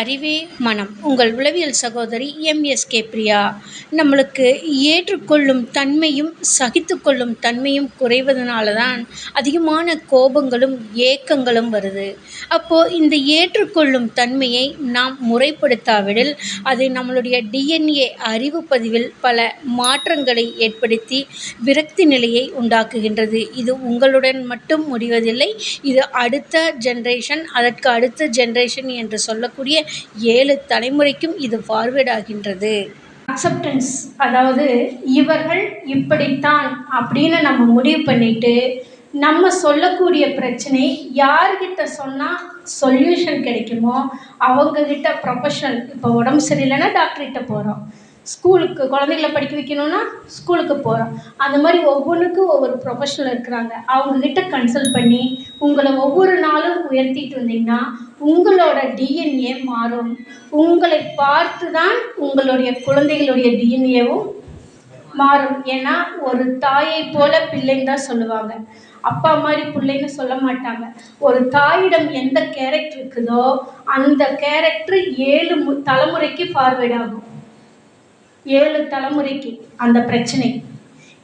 அறிவே மனம். உங்கள் உளவியல் சகோதரி எம்எஸ்கே பிரியா. நம்மளுக்கு ஏற்றுக்கொள்ளும் தன்மையும் சகித்துக்கொள்ளும் தன்மையும் குறைவதனால தான் அதிகமான கோபங்களும் ஏக்கங்களும் வருது. அப்போது இந்த ஏற்றுக்கொள்ளும் தன்மையை நாம் முறைப்படுத்தாவிடில் அது நம்மளுடைய டிஎன்ஏ அறிவு பதிவில் பல மாற்றங்களை ஏற்படுத்தி விரக்தி நிலையை உண்டாக்குகின்றது. இது உங்களுடன் மட்டும் முடிவதில்லை. இது அடுத்த ஜென்ரேஷன் அதற்கு அடுத்த ஜென்ரேஷன் என்று சொல்லக்கூடிய ஏழு தலைமுறைக்கும் இது ஃபார்வேர்ட் ஆகின்றது. அக்செப்டன்ஸ் அதாவது இவர்கள் இப்படித்தான் அப்படின்னு நம்ம முடிவு பண்ணிட்டு நம்ம சொல்லக்கூடிய பிரச்சனை யார்கிட்ட சொன்னால் சொல்யூஷன் கிடைக்குமோ அவங்கக்கிட்ட ப்ரொஃபஷனல் இப்போ உடம்பு சரியில்லைன்னா டாக்டர்கிட்ட போகிறோம் ஸ்கூலுக்கு குழந்தைங்கள படிக்க வைக்கணுன்னா ஸ்கூலுக்கு போகிறோம் அந்த மாதிரி ஒவ்வொன்றுக்கும் ஒவ்வொரு ப்ரொஃபஷனல் இருக்கிறாங்க. அவங்கக்கிட்ட கன்சல்ட் பண்ணி உங்களை ஒவ்வொரு நாளும் உயர்த்திட்டு வந்தீங்கன்னா உங்களோட டிஎன்ஏ மாறும். உங்களை பார்த்து தான் உங்களுடைய குழந்தைகளுடைய டிஎன்ஏவும் மாறும். ஏன்னா ஒரு தாயை போல பிள்ளைன்னு தான் சொல்லுவாங்க. அப்பா மாதிரி பிள்ளைன்னு சொல்ல மாட்டாங்க. ஒரு தாயிடம் எந்த கேரக்டர் இருக்குதோ அந்த கேரக்டர் ஏழு மு தலைமுறைக்கு ஃபார்வேர்ட் ஆகும். ஏழு தலைமுறைக்கு அந்த பிரச்சனை.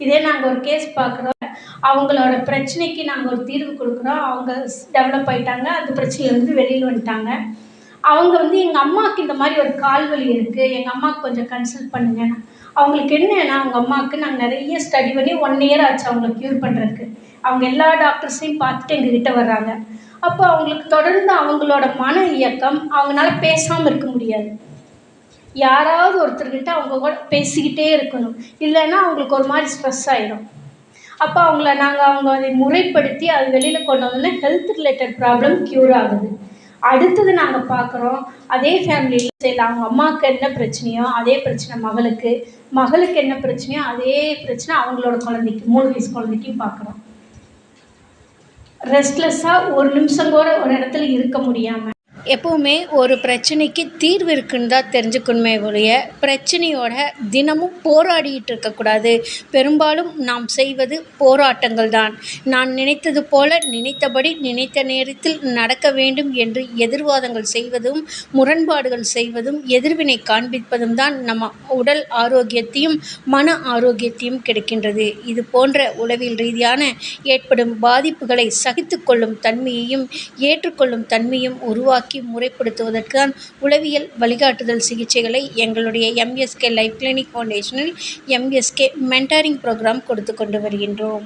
இதே நாங்கள் ஒரு கேஸ் பார்க்குறோம். அவங்களோட பிரச்சனைக்கு நாங்கள் ஒரு தீர்வு கொடுக்குறோம். அவங்க டெவலப் ஆயிட்டாங்க. அந்த பிரச்சனையிலேருந்து வெளியில் வந்துட்டாங்க. அவங்க வந்து எங்கள் அம்மாவுக்கு இந்த மாதிரி ஒரு கால் வலி இருக்குது எங்கள் அம்மாவுக்கு கொஞ்சம் கன்சல்ட் பண்ணுங்க. அவங்களுக்கு என்னன்னா அவங்க அம்மாவுக்கு நாங்கள் நிறைய ஸ்டடி பண்ணி ஒன் இயர் ஆச்சு அவங்கள க்யூர் பண்ணுறதுக்கு அவங்க எல்லா டாக்டர்ஸையும் பார்த்துட்டு எங்ககிட்ட வர்றாங்க. அப்போ அவங்களுக்கு தொடர்ந்து அவங்களோட மன இயக்கம் அவங்களால பேசாமல் இருக்க முடியாது. யாராவது ஒருத்தர்கிட்ட அவங்க கூட பேசிக்கிட்டே இருக்கணும். இல்லைன்னா அவங்களுக்கு ஒரு மாதிரி ஸ்ட்ரெஸ் ஆகிடும் அப்போ அவங்கள நாங்கள் அவங்க அதை முறைப்படுத்தி அது வெளியில் கொண்டு வந்தோம்னா ஹெல்த் ரிலேட்டட் ப்ராப்ளம் க்யூர் ஆகுது. அடுத்தது நாங்கள் பார்க்குறோம் அதே ஃபேமிலியில் சரி அவங்க அம்மாவுக்கு என்ன பிரச்சனையோ அதே பிரச்சனை மகளுக்கு. மகளுக்கு என்ன பிரச்சனையோ அதே பிரச்சனை அவங்களோட குழந்தைக்கு மூணு வயசு குழந்தைக்கும் பார்க்குறோம் ரெஸ்ட்லெஸ்ஸாக ஒரு நிமிஷம் கூட ஒரு இடத்துல இருக்க முடியாமல் எப்போவுமே ஒரு பிரச்சனைக்கு தீர்வு இருக்குன்னு தான் தெரிஞ்சுக்கணுமே ஒழிய பிரச்சனையோட தினமும் போராடிட்டு இருக்கக்கூடாது. பெரும்பாலும் நாம் செய்வது போராட்டங்கள் தான். நான் நினைத்தது போல நினைத்தபடி நினைத்த நேரத்தில் நடக்க வேண்டும் என்று எதிர்வாதங்கள் செய்வதும் முரண்பாடுகள் செய்வதும் எதிர்வினை காண்பிப்பதும் தான் நம்ம உடல் ஆரோக்கியத்தையும் மன ஆரோக்கியத்தையும் கிடைக்கின்றது. இது போன்ற உளவியல் ரீதியான ஏற்படும் பாதிப்புகளை சகித்து கொள்ளும் தன்மையையும் ஏற்றுக்கொள்ளும் தன்மையும் உருவாக்கி முறைப்படுத்துவதற்கு முறைப்படுத்துவதற்கான உளவியல் வழிகாட்டுதல் சிகிச்சைகளை எங்களுடைய எம்எஸ்கே லைஃப் கிளினிக் ஃபவுண்டேஷனில் எம்எஸ்கே மென்டாரிங் ப்ரோக்ராம் கொடுத்து கொண்டு வருகின்றோம்.